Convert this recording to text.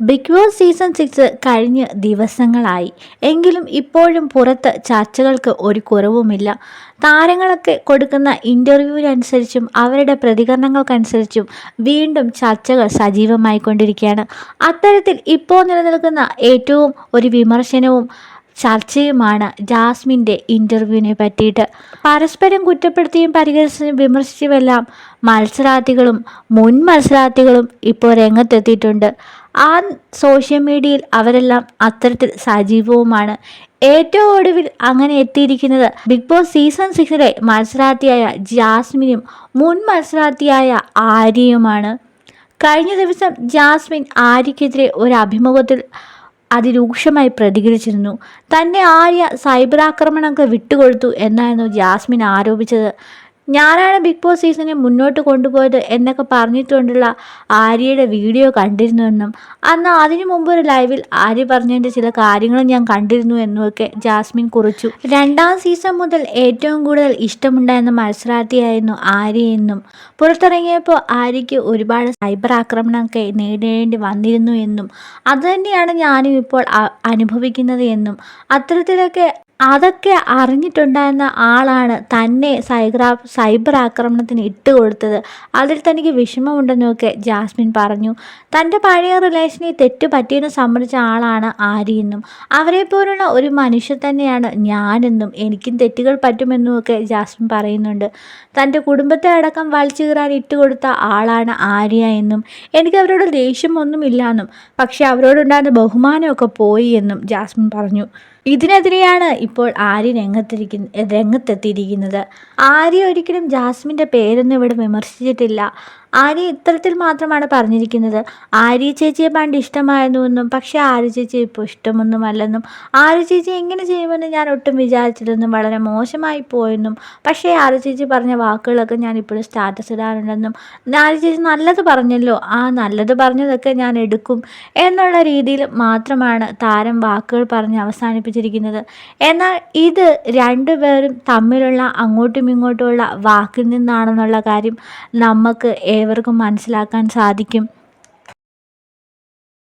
Big Boss season six കഴിഞ്ഞ് ദിവസങ്ങളായി. എങ്കിലും ഇപ്പോഴും പുറത്ത് ചർച്ചകൾക്ക് ഒരു കുറവുമില്ല. താരങ്ങളൊക്കെ കൊടുക്കുന്ന ഇന്റർവ്യൂവിനനുസരിച്ചും അവരുടെ പ്രതികരണങ്ങൾക്കനുസരിച്ചും വീണ്ടും ചർച്ചകൾ സജീവമായിക്കൊണ്ടിരിക്കുകയാണ്. അത്തരത്തിൽ ഇപ്പോൾ നിലനിൽക്കുന്ന ഏറ്റവും ഒരു വിമർശനവും ചർച്ചയുമാണ് ജാസ്മിന്റെ ഇന്റർവ്യൂവിനെ പറ്റിയിട്ട്. പരസ്പരം കുറ്റപ്പെടുത്തിയും പരിഹരിച്ചും വിമർശിച്ചുമെല്ലാം മത്സരാർത്ഥികളും മുൻ മത്സരാർത്ഥികളും ഇപ്പോൾ രംഗത്തെത്തിയിട്ടുണ്ട്. ആ സോഷ്യൽ മീഡിയയിൽ അവരെല്ലാം അത്തരത്തിൽ സജീവവുമാണ്. ഏറ്റവും ഒടുവിൽ അങ്ങനെ എത്തിയിരിക്കുന്നത് ബിഗ് ബോസ് സീസൺ സിക്സിലെ മത്സരാർത്ഥിയായ ജാസ്മിനും മുൻ മത്സരാർത്ഥിയായ ആര്യയുമാണ്. കഴിഞ്ഞ ദിവസം ജാസ്മിൻ ആര്യക്കെതിരെ ഒരു അഭിമുഖത്തിൽ അതിരൂക്ഷമായി പ്രതികരിച്ചിരുന്നു. തന്നെ ആര്യ സൈബർ ആക്രമണമൊക്കെ വിട്ടുകൊടുത്തു എന്നായിരുന്നു ജാസ്മിൻ ആരോപിച്ചത്. ഞാനാണ് ബിഗ് ബോസ് സീസണെ മുന്നോട്ട് കൊണ്ടുപോയത് എന്നൊക്കെ പറഞ്ഞിട്ടുകൊണ്ടുള്ള ആര്യയുടെ വീഡിയോ കണ്ടിരുന്നുവെന്നും അന്ന് അതിനു മുമ്പ് ഒരു ലൈവിൽ ആര്യ പറഞ്ഞതിന്റെ ചില കാര്യങ്ങളും ഞാൻ കണ്ടിരുന്നു എന്നുമൊക്കെ ജാസ്മിൻ കുറിച്ചു. രണ്ടാം സീസൺ മുതൽ ഏറ്റവും കൂടുതൽ ഇഷ്ടമുണ്ടായിരുന്ന മത്സരാർത്ഥിയായിരുന്നു ആര്യ എന്നും. പുറത്തിറങ്ങിയപ്പോൾ ആര്യയ്ക്ക് ഒരുപാട് സൈബർ ആക്രമണമൊക്കെ നേരിടേണ്ടി വന്നിരുന്നു എന്നും. അതുതന്നെയാണ് ഞാനും ഇപ്പോൾ അനുഭവിക്കുന്നത് എന്നും. അത്തരത്തിലൊക്കെ അതൊക്കെ അറിഞ്ഞിട്ടുണ്ടായിരുന്ന ആളാണ് തന്നെ സൈഗ്രാ സൈബർ ആക്രമണത്തിന് ഇട്ടുകൊടുത്തത് അതിൽ തനിക്ക് വിഷമമുണ്ടെന്നൊക്കെ ജാസ്മിൻ പറഞ്ഞു. തന്റെ പഴയ റിലേഷനിൽ തെറ്റ് പറ്റിയെന്ന് സമ്മതിച്ച ആളാണ് ആര്യയെന്നും അവരെ പോലുള്ള ഒരു മനുഷ്യൻ തന്നെയാണ് ഞാനെന്നും എനിക്കും തെറ്റുകൾ പറ്റുമെന്നുമൊക്കെ ജാസ്മിൻ പറയുന്നുണ്ട്. തന്റെ കുടുംബത്തെ അടക്കം വലിച്ചു കീറാൻ ഇട്ടുകൊടുത്ത ആളാണ് ആര്യ എന്നും. എനിക്ക് അവരോട് ദേഷ്യമൊന്നുമില്ല എന്നും. പക്ഷെ അവരോടുണ്ടായിരുന്ന ബഹുമാനമൊക്കെ പോയി എന്നും ജാസ്മിൻ പറഞ്ഞു. ഇതിനെതിരെയാണ് ഇപ്പോൾ ആര്യ രംഗത്തിരിക്കുന്ന രംഗത്തെത്തിയിരിക്കുന്നത്. ആര്യ ഒരിക്കലും ജാസ്മിന്റെ പേരൊന്നും ഇവിടെ വിമർശിച്ചിട്ടില്ല. ആര്യ ഇത്തരത്തിൽ മാത്രമാണ് പറഞ്ഞിരിക്കുന്നത്. ആര്യ ചേച്ചിയെ പണ്ട് ഇഷ്ടമായിരുന്നുവെന്നും പക്ഷേ ആര്യ ചേച്ചി ഇപ്പോൾ ഇഷ്ടമൊന്നുമല്ലെന്നും ആര്യ ചേച്ചി എങ്ങനെ ചെയ്യുമെന്ന് ഞാൻ ഒട്ടും വിചാരിച്ചില്ലെന്നും വളരെ മോശമായി പോയെന്നും പക്ഷേ ആര്യ ചേച്ചി പറഞ്ഞ വാക്കുകളൊക്കെ ഞാൻ ഇപ്പോഴും സ്റ്റാറ്റസ് ഇടാറുണ്ടെന്നും ആര്യ ചേച്ചി നല്ലത് പറഞ്ഞല്ലോ ആ നല്ലത് പറഞ്ഞതൊക്കെ ഞാൻ എടുക്കും എന്നുള്ള രീതിയിൽ മാത്രമാണ് താരം വാക്കുകൾ പറഞ്ഞ് അവസാനിപ്പിച്ചിരിക്കുന്നത്. എന്നാൽ ഇത് രണ്ടുപേരും തമ്മിലുള്ള അങ്ങോട്ടും ഇങ്ങോട്ടുമുള്ള വാക്കിൽ നിന്നാണെന്നുള്ള കാര്യം നമുക്ക് ഏവർക്കും മനസ്സിലാക്കാൻ സാധിക്കും.